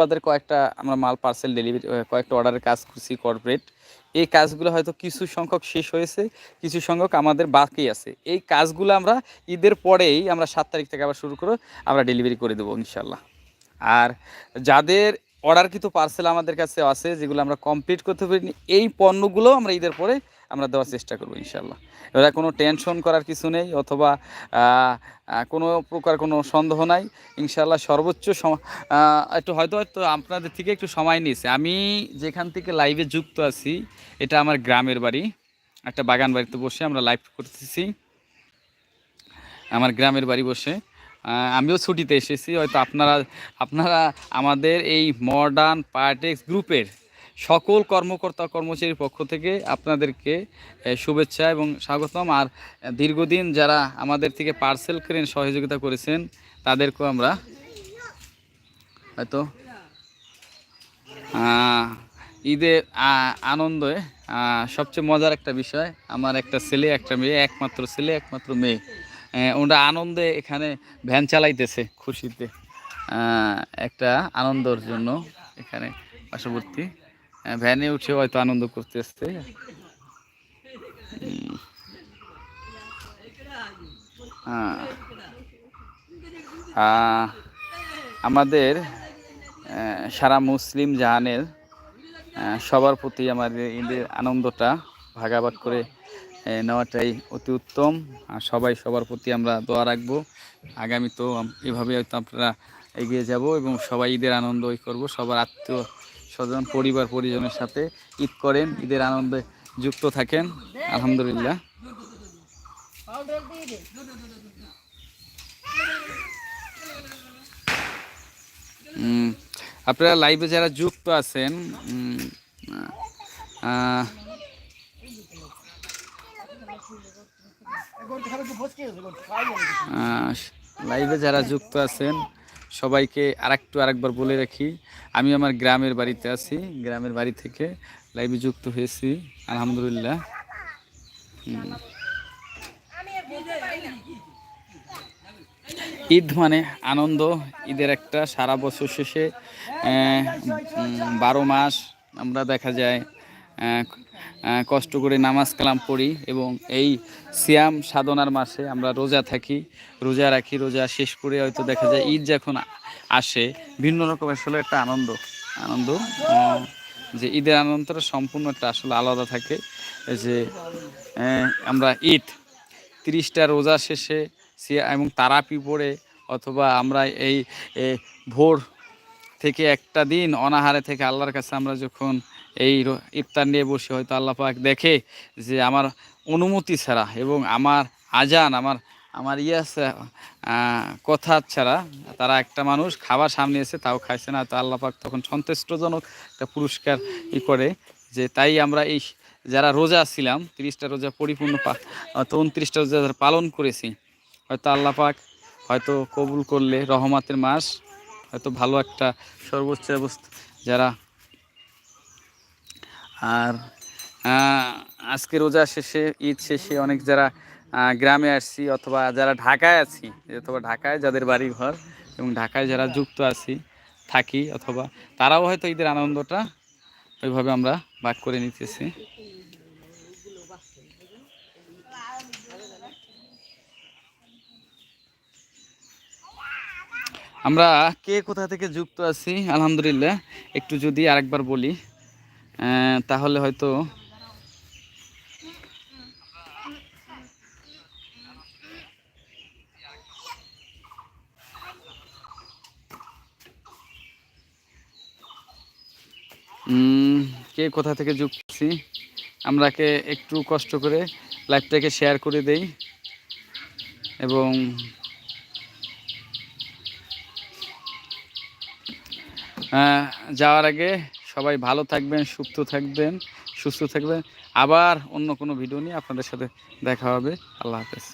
আমাদের কয়েকটা আমরা মাল পার্সেল ডেলিভারি কয়েকটা অর্ডারের কাজ করছি কর্পোরেট এই কাজগুলো হয়তো কিছু সংখ্যক শেষ হয়েছে, কিছু সংখ্যক আমাদের বাকি আছে। এই কাজগুলো আমরা ঈদের পরেই আমরা সাত তারিখ থেকে আবার শুরু করে আমরা ডেলিভারি করে দেবো ইনশাল্লাহ আর যাদের অর্ডারকৃত পার্সেল আমাদের কাছে আছে, যেগুলো আমরা কমপ্লিট করতে পারিনি। এই পণ্যগুলো আমরা ঈদের পরে আমরা দেওয়ার চেষ্টা করব ইনশাল্লাহ এবার কোনো টেনশন করার কিছু নেই, অথবা কোনো প্রকার কোনো সন্দেহ নাই। ইনশাল্লাহ সর্বোচ্চ একটু হয়তো হয়তো আপনাদের থেকে একটু সময় নিয়েছে। আমি যেখান থেকে লাইভে যুক্ত আছি, এটা আমার গ্রামের বাড়ি। একটা বাগান বাড়িতে বসে আমরা লাইভ করতেছি। আমার গ্রামের বাড়ি বসে। আমিও ছুটিতে এসেছি। হয়তো আপনারা আপনারা আমাদের এই মডার্ন পার্টেক্স গ্রুপের সকল কর্মকর্তা কর্মচারীর পক্ষ থেকে আপনাদেরকে শুভেচ্ছা এবং স্বাগতম। আর দীর্ঘদিন যারা আমাদের থেকে পার্সেল কিনে সহযোগিতা করেছেন, তাদেরকেও আমরা হয়তো ঈদের আনন্দে সবচেয়ে মজার একটা বিষয়, আমার একটা ছেলে, একটা মেয়ে, একমাত্র ছেলে, একমাত্র মেয়ে। আহ, ওরা আনন্দে এখানে ভ্যান চালাইতেছে খুশিতে। একটা আনন্দর জন্য এখানে পার্শ্ববর্তী। ভ্যানে উঠে হয়তো আনন্দ করতেছে। আমাদের সারা মুসলিম জাহানের সবার প্রতি আমাদের ঈদের আনন্দটা ভাগাভাগ করে নেওয়াটাই অতি উত্তম। আর সবাই সবার প্রতি আমরা দোয়া রাখব। আগামী তো এভাবে হয়তো আপনারা এগিয়ে যাব এবং সবাই ঈদের আনন্দই করব। সবার আত্মীয় স্বজন, পরিবার, পরিজনের সাথে ঈদ করেন, ঈদের আনন্দে যুক্ত থাকেন। আলহামদুলিল্লাহ। আপনারা লাইভে যারা যুক্ত আছেন লাইভে যারা যুক্ত আছেন, সবাইকে আরেকটু আরেকবার বলে রাখি, আমি আমার গ্রামের বাড়িতে আছি, গ্রামের বাড়ি থেকে লাইভে যুক্ত হয়েছি, আলহামদুলিল্লাহ। ঈদ মানে আনন্দ, ঈদের একটা সারা বছর শেষে বারো মাস আমরা দেখা যায়। কষ্ট করে নামাজ কালাম পড়ি এবং এই সিয়াম সাধনার মাসে আমরা রোজা থাকি, রোজা রাখি, রোজা শেষ করে হয়তো দেখা যায় ঈদ যখন আসে, ভিন্ন রকম আসলে একটা আনন্দ আনন্দ যে ঈদের আনন্দটা সম্পূর্ণ একটা আসলে আলাদা থাকে যে আমরা ঈদ তিরিশটা রোজা শেষে এবং তারাপি পড়ে, অথবা আমরা এই ভোর থেকে একটা দিন অনাহারে থেকে আল্লাহর কাছে আমরা যখন এই ইফতার নিয়ে বসে হয়তো আল্লাহ পাক দেখে যে আমার অনুমতি ছাড়া এবং আমার আজান, আমার আমার ইয়াস কথা ছাড়া তারা একটা মানুষ খাবার সামনে এসে তাও খাইছে না। তো আল্লাহ পাক তখন সন্তুষ্টজনক একটা পুরস্কার ই করে যে তাই আমরা এই যারা রোজা ছিলাম, তিরিশটা রোজা পরিপূর্ণ অত উনত্রিশটা রোজা যারা পালন করেছি, হয়তো আল্লাহ পাক হয়তো কবুল করলে রহমাতের মাস হয়তো ভালো একটা সর্বোচ্চ অবস্থা যারা আর আজকে রোজা শেষে, ঈদ শেষে অনেক যারা গ্রামে আসছি অথবা যারা ঢাকায় আছি, অথবা ঢাকায় যাদের বাড়ি ঘর এবং ঢাকায় যারা যুক্ত আছি, থাকি অথবা তারাও হয়তো ঈদের আনন্দটা ওইভাবে আমরা ভাগ করে নিতেছি। আমরা কে কোথা থেকে যুক্ত আছি? আলহামদুলিল্লাহ, একটু যদি আরেকবার বলি। তাহলে হয়তো কে কোথা থেকে যুক্ত? আমরাকে একটু কষ্ট করে লাইভটাকে শেয়ার করে দেই এবং যাওয়ার আগে সবাই ভালো থাকবেন, সুস্থ থাকবেন সুস্থ থাকবেন আবার অন্য কোনো ভিডিও নিয়ে আপনাদের সাথে দেখা হবে আল্লাহ হাফেজ